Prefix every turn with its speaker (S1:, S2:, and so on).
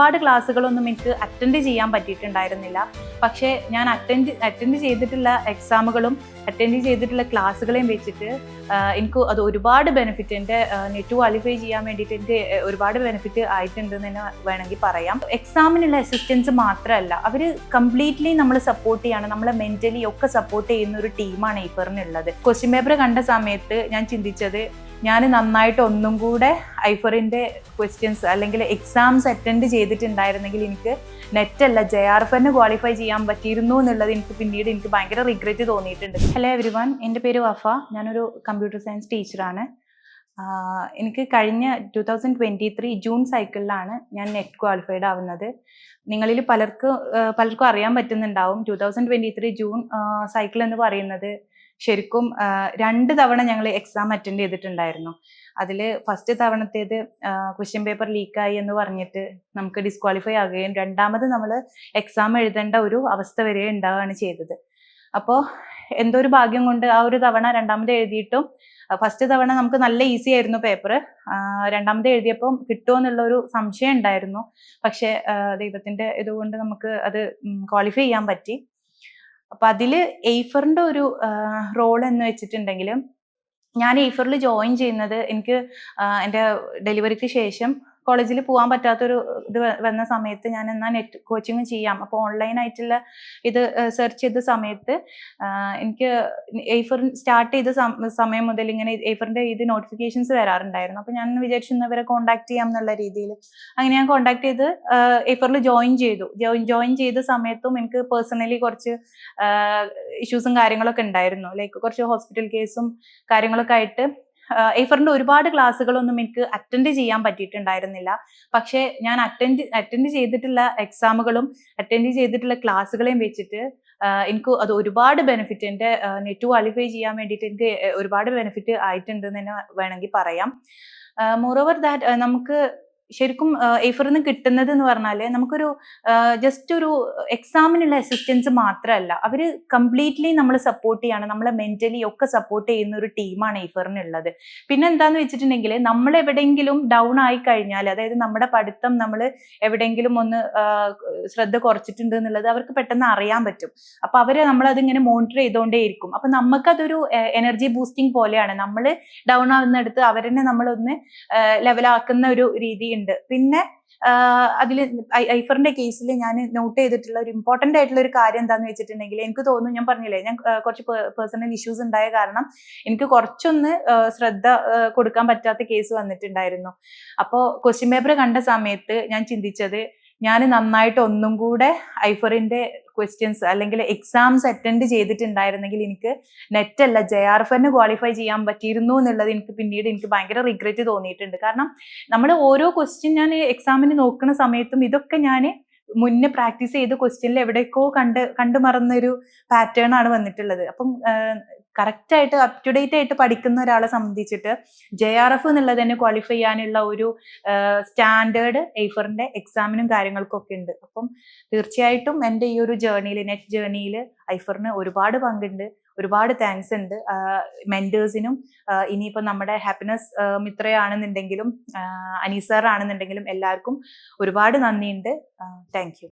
S1: ഒരുപാട് ക്ലാസ്സുകളൊന്നും എനിക്ക് അറ്റൻഡ് ചെയ്യാൻ പറ്റിയിട്ടുണ്ടായിരുന്നില്ല. പക്ഷേ ഞാൻ അറ്റൻഡ് അറ്റൻഡ് ചെയ്തിട്ടുള്ള എക്സാമുകളും അറ്റൻഡ് ചെയ്തിട്ടുള്ള ക്ലാസ്സുകളെയും വെച്ചിട്ട് എനിക്ക് അത് ഒരുപാട് ബെനിഫിറ്റ് എന്റെ നെറ്റ് ക്വാളിഫൈ ചെയ്യാൻ വേണ്ടിയിട്ട് എന്റെ ഒരുപാട് ബെനിഫിറ്റ് ആയിട്ടുണ്ട് തന്നെ വേണമെങ്കിൽ പറയാം. എക്സാമിനുള്ള അസിസ്റ്റൻസ് മാത്രമല്ല അവർ കംപ്ലീറ്റ്ലി നമ്മൾ സപ്പോർട്ട് ചെയ്യാണ്. നമ്മളെ മെന്റലി ഒക്കെ സപ്പോർട്ട് ചെയ്യുന്ന ഒരു ടീമാണ് ഐഫറിനുള്ളത് ക്വസ്റ്റ്യൻ പേപ്പർ കണ്ട സമയത്ത് ഞാൻ ചിന്തിച്ചത് ഞാൻ നന്നായിട്ട് ഒന്നും കൂടെ ഐഫറിന്റെ ക്വസ്റ്റ്യൻസ് അല്ലെങ്കിൽ എക്സാംസ് അറ്റൻഡ് ചെയ്തിട്ടുണ്ടായിരുന്നെങ്കിൽ എനിക്ക് നെറ്റല്ല ജെ ആർ എഫ് എന്നെ ക്വാളിഫൈ ചെയ്യാൻ പറ്റിയിരുന്നു എന്നുള്ളത് എനിക്ക് പിന്നീട് എനിക്ക് ഭയങ്കര റിഗ്രറ്റ് തോന്നിയിട്ടുണ്ട്. ഹലോ എവരി വൺ എന്റെ പേര് വഫ. ഞാനൊരു കമ്പ്യൂട്ടർ സയൻസ് ടീച്ചറാണ് എനിക്ക് കഴിഞ്ഞ two thousand twenty three June സൈക്കിളിലാണ് ഞാൻ നെറ്റ് ക്വാളിഫൈഡ് ആവുന്നത്. നിങ്ങളിൽ പലർക്ക് പലർക്കും അറിയാൻ പറ്റുന്നുണ്ടാവും two thousand twenty three June cycle എന്ന് പറയുന്നത്. ശരിക്കും രണ്ട് തവണ ഞങ്ങൾ എക്സാം അറ്റൻഡ് ചെയ്തിട്ടുണ്ടായിരുന്നു. അതിൽ ഫസ്റ്റ് തവണത്തേത് ക്വസ്റ്റ്യൻ പേപ്പർ ലീക്കായി എന്ന് പറഞ്ഞിട്ട് നമുക്ക് ഡിസ്ക്വാളിഫൈ ആകുകയും രണ്ടാമത് നമ്മൾ എക്സാം എഴുതേണ്ട ഒരു അവസ്ഥ വരെ ഉണ്ടാവുകയാണ് ചെയ്തത്. അപ്പോൾ എന്തോ ഒരു ഭാഗ്യം കൊണ്ട് ആ ഒരു തവണ രണ്ടാമത് എഴുതിയിട്ടും ഫസ്റ്റ് തവണ നമുക്ക് നല്ല ഈസി ആയിരുന്നു പേപ്പർ രണ്ടാമത് എഴുതിയപ്പം കിട്ടുമോ എന്നുള്ള ഒരു സംശയം ഉണ്ടായിരുന്നു. പക്ഷേ ദൈവത്തിന്റെ ഇതുകൊണ്ട് നമുക്ക് അത് ക്വാളിഫൈ ചെയ്യാൻ പറ്റി. അപ്പൊ അതിൽ എയ്ഫറിന്റെ ഒരു റോൾ എന്ന് വെച്ചിട്ടുണ്ടെങ്കിൽ ഞാൻ എയ്ഫറിൽ ജോയിൻ ചെയ്യുന്നത് എനിക്ക് എന്റെ ഡെലിവറിക്ക് ശേഷം കോളേജിൽ പോകാൻ പറ്റാത്തൊരു ഇത് വന്ന സമയത്ത് ഞാൻ എന്നാൽ നെറ്റ് കോച്ചിങ് ചെയ്യാം. അപ്പോൾ ഓൺലൈൻ ആയിട്ടുള്ള ഇത് സെർച്ച് ചെയ്ത സമയത്ത് എനിക്ക് എയ്ഫർ സ്റ്റാർട്ട് ചെയ്ത സമയം മുതൽ ഇങ്ങനെ എയ്ഫറിന്റെ ഇത് നോട്ടിഫിക്കേഷൻസ് വരാറുണ്ടായിരുന്നു. അപ്പോൾ ഞാൻ വിചാരിച്ചു ഇന്നവരെ കോൺടാക്ട് ചെയ്യാം എന്നുള്ള രീതിയിൽ അങ്ങനെ ഞാൻ കോൺടാക്ട് ചെയ്ത് എയ്ഫറിൽ ജോയിൻ ചെയ്തു. ജോയിൻ ചെയ്ത സമയത്തും എനിക്ക് പേഴ്സണലി കുറച്ച് ഇഷ്യൂസും കാര്യങ്ങളൊക്കെ ഉണ്ടായിരുന്നു. ലൈക്ക് കുറച്ച് ഹോസ്പിറ്റൽ കേസും കാര്യങ്ങളൊക്കെ ആയിട്ട് എയ്ഫറിന്റെ ഒരുപാട് ക്ലാസ്സുകളൊന്നും എനിക്ക് അറ്റൻഡ് ചെയ്യാൻ പറ്റിയിട്ടുണ്ടായിരുന്നില്ല. പക്ഷേ ഞാൻ അറ്റൻഡ് അറ്റൻഡ് ചെയ്തിട്ടുള്ള എക്സാമുകളും അറ്റൻഡ് ചെയ്തിട്ടുള്ള ക്ലാസ്സുകളെയും വെച്ചിട്ട് എനിക്ക് അത് ഒരുപാട് ബെനിഫിറ്റ് എന്റെ നെറ്റ് ക്വാളിഫൈ ചെയ്യാൻ വേണ്ടിയിട്ട് എനിക്ക് ഒരുപാട് ബെനിഫിറ്റ് ആയിട്ടുണ്ട് എന്ന് തന്നെ വേണമെങ്കിൽ പറയാം. മോറോവർ ദാറ്റ് നമുക്ക് ശരിക്കും എയ്ഫറിൽ നിന്ന് കിട്ടുന്നത് എന്ന് പറഞ്ഞാൽ നമുക്കൊരു ജസ്റ്റ് ഒരു എക്സാമിനുള്ള അസിസ്റ്റൻസ് മാത്രമല്ല. അവർ കംപ്ലീറ്റ്ലി നമ്മൾ സപ്പോർട്ട് ചെയ്യാണ്. നമ്മളെ മെന്റലി ഒക്കെ സപ്പോർട്ട് ചെയ്യുന്ന ഒരു ടീമാണ് എയ്ഫറിനുള്ളത് പിന്നെ എന്താന്ന് വെച്ചിട്ടുണ്ടെങ്കിൽ നമ്മൾ എവിടെയെങ്കിലും ഡൗൺ ആയി കഴിഞ്ഞാൽ അതായത് നമ്മുടെ പഠിത്തം നമ്മൾ എവിടെയെങ്കിലും ഒന്ന് ശ്രദ്ധ കുറച്ചിട്ടുണ്ട് എന്നുള്ളത് അവർക്ക് പെട്ടെന്ന് അറിയാൻ പറ്റും. അപ്പൊ അവർ നമ്മളതിങ്ങനെ മോണിറ്റർ ചെയ്തുകൊണ്ടേയിരിക്കും അപ്പൊ നമുക്കതൊരു എനർജി ബൂസ്റ്റിംഗ് പോലെയാണ്. നമ്മൾ ഡൗൺ ആവുന്നിടത്ത് അവരെന്നെ നമ്മളൊന്ന് ലെവലാക്കുന്ന ഒരു രീതിയുണ്ട് പിന്നെ അതിൽ ഐഫറിന്റെ കേസിൽ ഞാൻ നോട്ട് ചെയ്തിട്ടുള്ള ഒരു ഇമ്പോർട്ടന്റ് ആയിട്ടുള്ള ഒരു കാര്യം എന്താന്ന് വെച്ചിട്ടുണ്ടെങ്കിൽ എനിക്ക് തോന്നുന്നു ഞാൻ പറഞ്ഞില്ലേ ഞാൻ കുറച്ച് പേഴ്സണൽ ഇഷ്യൂസ് ഉണ്ടായ കാരണം എനിക്ക് കുറച്ചൊന്ന് ശ്രദ്ധ കൊടുക്കാൻ പറ്റാത്ത കേസ് വന്നിട്ടുണ്ടായിരുന്നു. അപ്പോൾ ക്വസ്റ്റ്യൻ പേപ്പർ കണ്ട സമയത്ത് ഞാൻ ചിന്തിച്ചത് ഞാൻ നന്നായിട്ട് ഒന്നും കൂടെ ഐഫറിന്റെ ക്വസ്റ്റ്യൻസ് അല്ലെങ്കിൽ എക്സാംസ് അറ്റൻഡ് ചെയ്തിട്ടുണ്ടായിരുന്നെങ്കിൽ എനിക്ക് നെറ്റ് അല്ല ജെ ആർ എഫ് എന്നെ ക്വാളിഫൈ ചെയ്യാൻ പറ്റിയിരുന്നു എന്നുള്ളത് എനിക്ക് പിന്നീട് എനിക്ക് ഭയങ്കര റിഗ്രറ്റ് തോന്നിയിട്ടുണ്ട്. കാരണം നമ്മൾ ഓരോ ക്വസ്റ്റ്യൻ ഞാൻ എക്സാമിന് നോക്കുന്ന സമയത്തും ഇതൊക്കെ ഞാൻ മുന്നേ പ്രാക്ടീസ് ചെയ്ത ക്വസ്റ്റ്യനിൽ എവിടേക്കോ കണ്ട് കണ്ടു മറന്നൊരു പാറ്റേൺ ആണ് വന്നിട്ടുള്ളത്. അപ്പം കറക്റ്റ് ആയിട്ട് അപ് ടു ഡേറ്റ് ആയിട്ട് പഠിക്കുന്ന ഒരാളെ സംബന്ധിച്ചിട്ട് ജെ ആർ എഫ് എന്നുള്ളത് തന്നെ ക്വാളിഫൈ ചെയ്യാനുള്ള ഒരു സ്റ്റാൻഡേർഡ് എയ്ഫറിന്റെ എക്സാമിനും കാര്യങ്ങൾക്കും ഒക്കെ ഉണ്ട്. അപ്പം തീർച്ചയായിട്ടും എന്റെ ഈ ഒരു ജേർണിയിൽ നെറ്റ് ജേർണിയിൽ ഐഫറിന് ഒരുപാട് പങ്കുണ്ട് ഒരുപാട് താങ്ക്സ് ഉണ്ട്. മെന്റേഴ്സിനും ഇനിയിപ്പോൾ നമ്മുടെ ഹാപ്പിനെസ് മിത്രയാണെന്നുണ്ടെങ്കിലും അനീസർ ആണെന്നുണ്ടെങ്കിലും എല്ലാവർക്കും ഒരുപാട് നന്ദിയുണ്ട്. Thank you